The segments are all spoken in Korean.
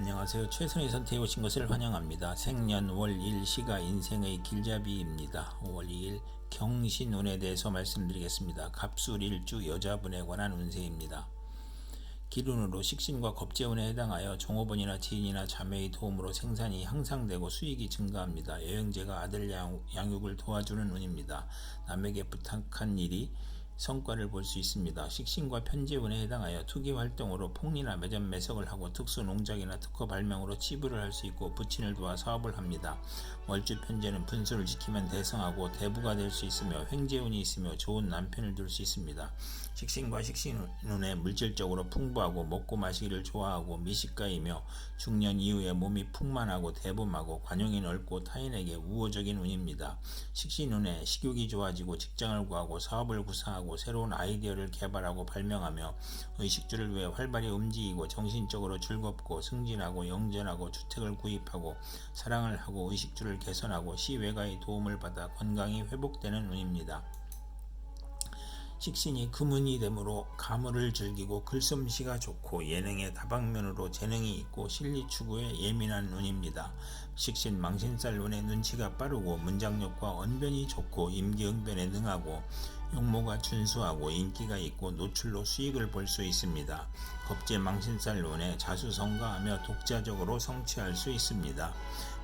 안녕하세요. 최선의 선택에 오신 것을 환영합니다. 생년 월1 시가 인생의 길잡이입니다. 월 2일 경신운에 대해서 말씀드리겠습니다. 갑술일주 여자분에 관한 운세입니다. 기운으로 식신과 겁재운에 해당하여 종업원이나 지인이나 자매의 도움으로 생산이 향상되고 수익이 증가합니다. 여행제가 아들 양, 양육을 도와주는 운입니다. 남에게 부탁한 일이 성과를 볼 수 있습니다. 식신과 편제운에 해당하여 투기 활동으로 폭리나 매점 매석을 하고 특수 농작이나 특허 발명으로 치부를 할 수 있고 부친을 도와 사업을 합니다. 월주 편제는 분수를 지키면 대성하고 대부가 될 수 있으며 횡재운이 있으며 좋은 남편을 둘 수 있습니다. 식신과 식신운에 물질적으로 풍부하고 먹고 마시기를 좋아하고 미식가이며 중년 이후에 몸이 풍만하고 대범하고 관용이 넓고 타인에게 우호적인 운입니다. 식신운에 식욕이 좋아지고 직장을 구하고 사업을 구상하고 새로운 아이디어를 개발하고 발명하며 의식주를 위해 활발히 움직이고 정신적으로 즐겁고 승진하고 영전하고 주택을 구입하고 사랑을 하고 의식주를 개선하고 시외가의 도움을 받아 건강이 회복되는 운입니다. 식신이 금운이 되므로 가물을 즐기고 글솜씨가 좋고 예능의 다방면으로 재능이 있고 실리 추구에 예민한 운입니다. 식신 망신살 운의 눈치가 빠르고 문장력과 언변이 좋고 임기응변에 능하고 용모가 준수하고 인기가 있고 노출로 수익을 볼 수 있습니다. 겁제 망신살 운에 자수성가하며 독자적으로 성취할 수 있습니다.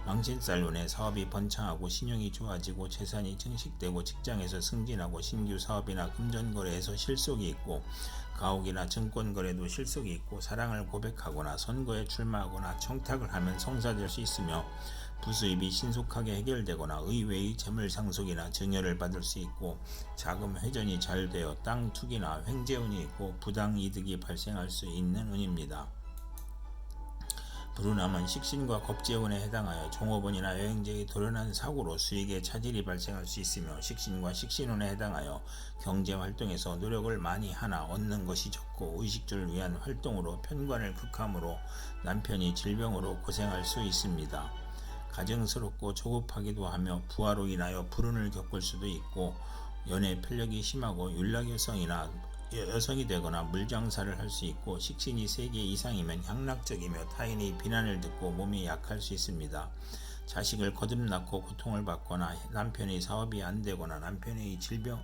망신살론에 사업이 번창하고 신용이 좋아지고 재산이 증식되고 직장에서 승진하고 신규 사업이나 금전거래에서 실속이 있고 가옥이나 증권거래도 실속이 있고 사랑을 고백하거나 선거에 출마하거나 청탁을 하면 성사될 수 있으며 부수입이 신속하게 해결되거나 의외의 재물 상속이나 증여를 받을 수 있고 자금 회전이 잘 되어 땅 투기나 횡재운이 있고 부당 이득이 발생할 수 있는 운입니다. 불운함은 식신과 겁재운에 해당하여 종업원이나 여행자의 도련한 사고로 수익에 차질이 발생할 수 있으며 식신과 식신운에 해당하여 경제 활동에서 노력을 많이 하나 얻는 것이 적고 의식주를 위한 활동으로 편관을 극함으로 남편이 질병으로 고생할 수 있습니다. 가정스럽고 조급하기도 하며 부하로 인하여 불운을 겪을 수도 있고 연애 편력이 심하고 윤락여성이나 여성이 되거나 물장사를 할 수 있고 식신이 3개 이상이면 향락적이며 타인의 비난을 듣고 몸이 약할 수 있습니다. 자식을 거듭났고 고통을 받거나 남편의 사업이 안 되거나 남편의 질병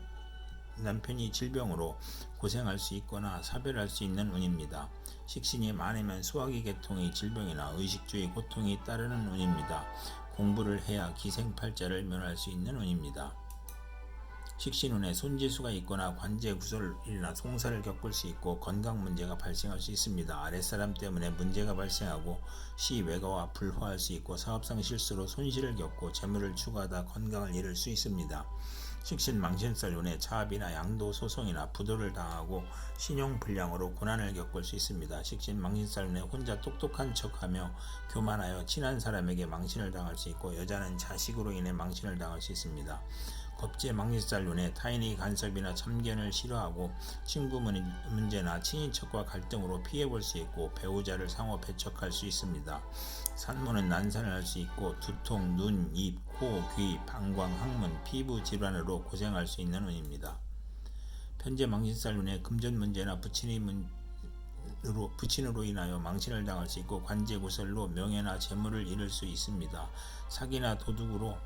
남편이 질병으로 고생할 수 있거나 사별할 수 있는 운입니다. 식신이 많으면 소화기 계통의 질병이나 의식주의 고통이 따르는 운입니다. 공부를 해야 기생팔자를 면할 수 있는 운입니다. 식신운에 손재수가 있거나 관제 구설이나 송사를 겪을 수 있고 건강 문제가 발생할 수 있습니다. 아랫사람 때문에 문제가 발생하고 시외가와 불화할 수 있고 사업상 실수로 손실을 겪고 재물을 추가하다 건강을 잃을 수 있습니다. 식신 망신살운에 차압이나 양도 소송이나 부도를 당하고 신용 불량으로 고난을 겪을 수 있습니다. 식신 망신살운에 혼자 똑똑한 척하며 교만하여 친한 사람에게 망신을 당할 수 있고 여자는 자식으로 인해 망신을 당할 수 있습니다. 겁제 망신살운에 타인의 간섭이나 참견을 싫어하고 친구 문제나 친인척과 갈등으로 피해볼 수 있고 배우자를 상호 배척할 수 있습니다. 산모는 난산을 할 수 있고 두통, 눈, 입, 코, 귀, 방광, 항문, 피부 질환으로 고생할 수 있는 운입니다. 편제 망신살 운에 금전 문제나 부친의 문 으로 부친으로 인하여 망신을 당할 수 있고 관제 구설로 명예나 재물을 잃을 수 있습니다. 사기나 도둑으로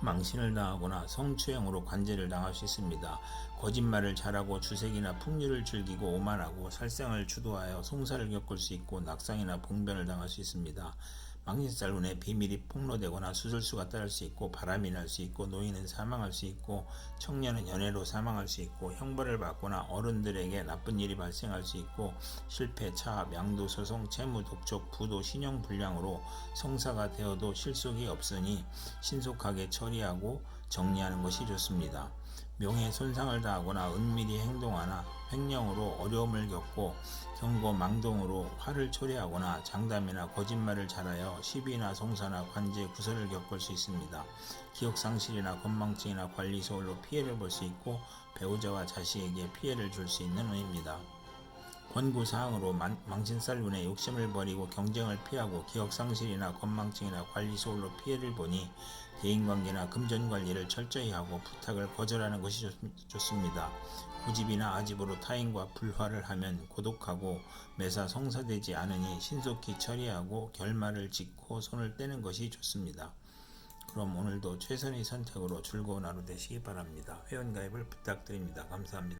망신을 당하거나 성추행으로 관제를 당할 수 있습니다. 거짓말을 잘하고 주색이나 풍류를 즐기고 오만하고 살상을 주도하여 송사를 겪을 수 있고 낙상이나 봉변을 당할 수 있습니다. 망신살운에 비밀이 폭로되거나 수술수가 따를 수 있고 바람이 날 수 있고 노인은 사망할 수 있고 청년은 연애로 사망할 수 있고 형벌을 받거나 어른들에게 나쁜 일이 발생할 수 있고 실패, 차압, 양도, 소송, 채무, 독촉, 부도, 신용 불량으로 성사가 되어도 실속이 없으니 신속하게 처리하고 정리하는 것이 좋습니다. 명예 손상을 당하거나 은밀히 행동하나 횡령으로 어려움을 겪고 경고 망동으로 화를 초래하거나 장담이나 거짓말을 잘하여 시비나 송사나 관제 구설을 겪을 수 있습니다. 기억 상실이나 건망증이나 관리 소홀로 피해를 볼 수 있고 배우자와 자식에게 피해를 줄 수 있는 운입니다. 권고 사항으로 망신살 운에 욕심을 버리고 경쟁을 피하고 기억 상실이나 건망증이나 관리 소홀로 피해를 보니 대인관계나 금전 관리를 철저히 하고 부탁을 거절하는 것이 좋- 좋습니다. 고집이나 아집으로 타인과 불화를 하면 고독하고 매사 성사되지 않으니 신속히 처리하고 결말을 짓고 손을 떼는 것이 좋습니다. 그럼 오늘도 최선의 선택으로 즐거운 하루 되시기 바랍니다. 회원가입을 부탁드립니다. 감사합니다.